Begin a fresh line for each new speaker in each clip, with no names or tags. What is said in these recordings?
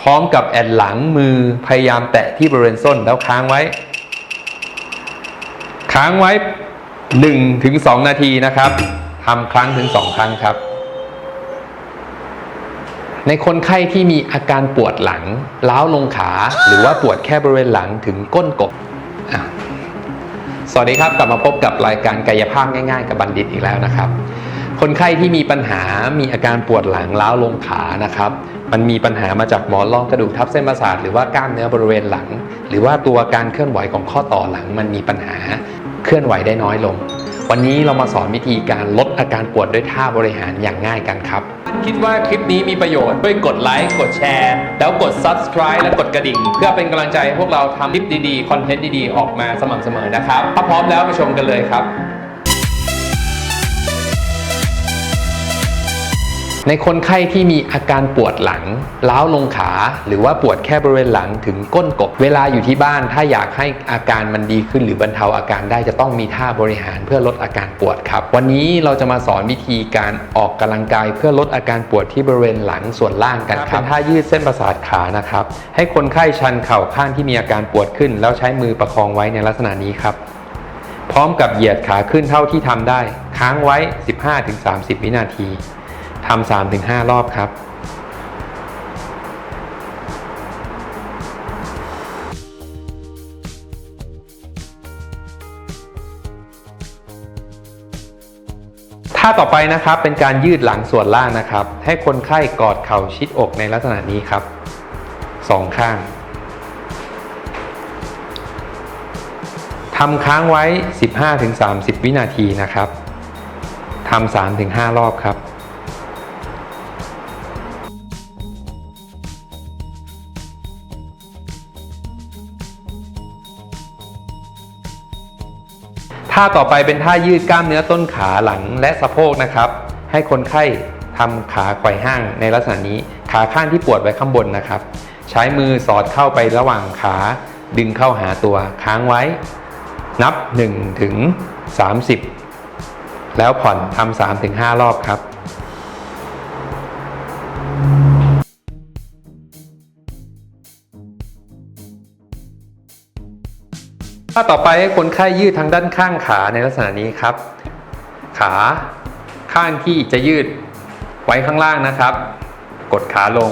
พร้อมกับแอนหลังมือพยายามแตะที่บริเวณส้นแล้วค้างไว้ ค้างไว้1ถึง2นาทีนะครับทำครั้งถึง 2 ครั้งครับ ในคนไข้ที่มีอาการปวดหลังล้าวลงขา หรือว่าปวดแค่บริเวณหลังถึงก้นกบสวัสดีครับกลับมาพบกับรายการกายภาพง่าย ๆ กับบัณฑิตอีกแล้วนะครับ คนไข้ที่มีปัญหามีอาการปวดหลังล้าวลงขานะครับ มันมีปัญหามาจากหมอนรองกระดูกทับเส้นประสาทหรือว่ากล้ามเนื้อบริเวณหลัง หรือว่าตัวการเคลื่อนไหวของข้อต่อหลัง มันมีปัญหาเคลื่อนไหวได้น้อยลง วันนี้เรามาสอนวิธีการลดอาการปวดด้วยท่าบริหารอย่างง่ายกันครับ คิดว่าคลิปนี้มีประโยชน์ด้วยกดไลค์กดแชร์ แล้วกด subscribe และกดกระดิ่ง เพื่อเป็นกำลังใจให้พวกเราทำคลิปดีๆคอนเทนต์ดีๆออกมาสม่ำเสมอนะครับถ้าพร้อมแล้วไปชมกันเลยครับ ในคนไข้ที่มีอาการปวดหลังล้าวลงขา หรือว่าปวดแค่บริเวณหลังถึงก้นกบ เวลาอยู่ที่บ้าน ถ้าอยากให้อาการมันดีขึ้นหรือบรรเทาอาการได้จะต้องมีท่าบริหารเพื่อลดอาการปวดครับ วันนี้เราจะมาสอนวิธีการออกกำลังกาย เพื่อลดอาการปวดที่บริเวณหลังส่วนล่างกันครับเป็นท่ายืดเส้นประสาทขานะครับ ให้คนไข้ชันเข่าข้างที่มีอาการปวดขึ้น แล้วใช้มือประคองไว้ในลักษณะนี้ครับ พร้อมกับเหยียดขาขึ้นเท่าที่ทำได้ ค้างไว้ 15-30 วินาที ทำ3ถึง5รอบครับ ท่าต่อไปนะครับเป็นการยืดหลังส่วนล่างนะครับ ให้คนไข้กอดเข่าชิดอกในลักษณะนี้ครับสองข้างทำค้างไว้ 15-30 วินาทีนะครับทำ3-5 รอบครับ ท่าต่อไปเป็นท่ายืดกล้ามเนื้อต้นขาหลังและสะโพกนะครับ ให้คนไข้ทำขาไขว่ห้างในลักษณะนี้ ขาข้างที่ปวดไว้ข้างบนนะครับ ใช้มือสอดเข้าไประหว่างขาดึงเข้าหาตัวค้างไว้ นับ1ถึง30 แล้วผ่อนทำ3ถึง5รอบครับาต่อไปให้คนไข้ยืดทางด้านข้างขาในลักษณะนี้ครับ ขาข้างที่จะยืดไว้ข้างล่างนะครับ กดขาลง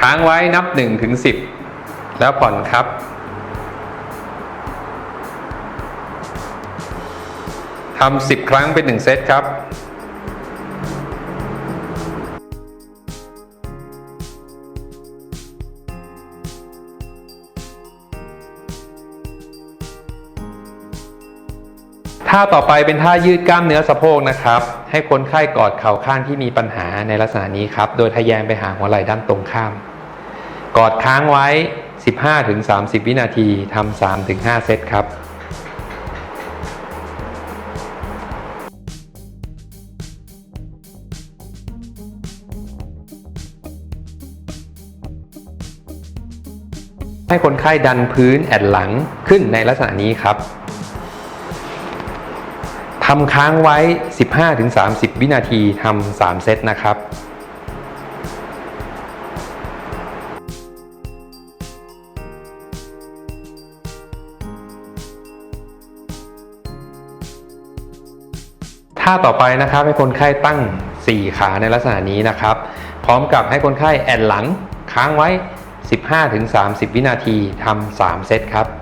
ค้างไว้นับ1ถึง10 แล้วผ่อนครับ ทำ10 ครั้งเป็น 1 เซตครับ ท่าต่อไปเป็นท่ายืดกล้ามเนื้อสะโพกนะครับ ให้คนไข้กอดเข่าข้างที่มีปัญหาในลักษณะนี้ครับ โดยทะแยงไปหาหัวไหล่ด้านตรงข้าม กอดค้างไว้ 15-30 วินาทีทำ3-5 เซตครับให้คนไข้ดันพื้นแอนหลังขึ้นในลักษณะนี้ครับ ทำค้างไว้ 15-30 วินาทีทำ3เซตนะครับท่าต่อไปนะครับให้คนไข้ตั้ง 4 ขาในลักษณะนี้นะครับ พร้อมกับให้คนไข้แอนหลังค้างไว้ 15-30 วินาทีทำ3เซตครับ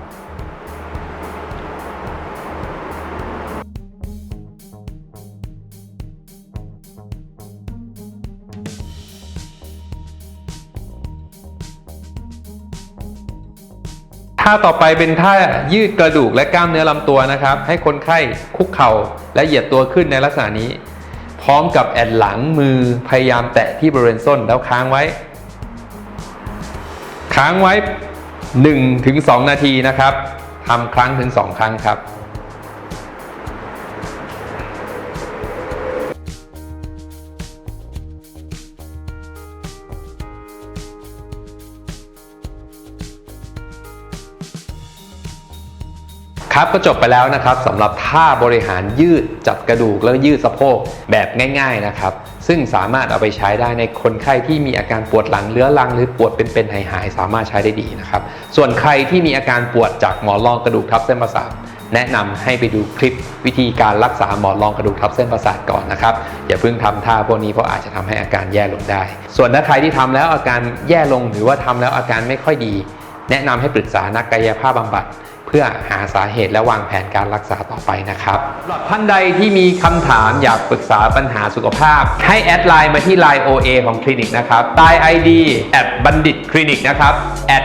ท่าต่อไปเป็นท่ายืดกระดูกและกล้ามเนื้อลำตัวนะครับ ให้คนไข้คุกเข่าและเหยียดตัวขึ้นในลักษณะนี้ พร้อมกับแอนหลังมือพยายามแตะที่บริเวณส้นแล้วค้างไว้ ค้างไว้1ถึง2นาทีนะครับทำครั้งถึง 2 ครั้งครับ ครับก็จบไปแล้วนะครับสำหรับท่าบริหารยืดจัดกระดูกแล้วยืดสะโพกแบบง่าย ๆนะครับ ซึ่งสามารถเอาไปใช้ได้ในคนไข้ที่มีอาการปวดหลังเรื้อรังหรือปวดเป็นๆหายๆสามารถใช้ได้ดีนะครับ ส่วนใครที่มีอาการปวดจากหมอนรองกระดูกทับเส้นประสาทแนะนำให้ไปดูคลิปวิธีการรักษาหมอนรองกระดูกทับเส้นประสาทก่อนนะครับ อย่าเพิ่งทำท่าพวกนี้เพราะอาจจะทำให้อาการแย่ลงได้ ส่วนถ้าใครที่ทำแล้วอาการแย่ลงหรือว่าทำแล้วอาการไม่ค่อยดี แนะนำให้ปรึกษานักกายภาพบำบัด เพื่อหาสาเหตุและวางแผนการรักษาต่อไปนะครับสำหรับท่านใดที่มีคำถามอยากปรึกษาปัญหาสุขภาพ ให้แอดไลน์มาที่ Line OA ของคลินิกนะครับใต้ ID แอดบัณฑิตคลินิกนะครับแอด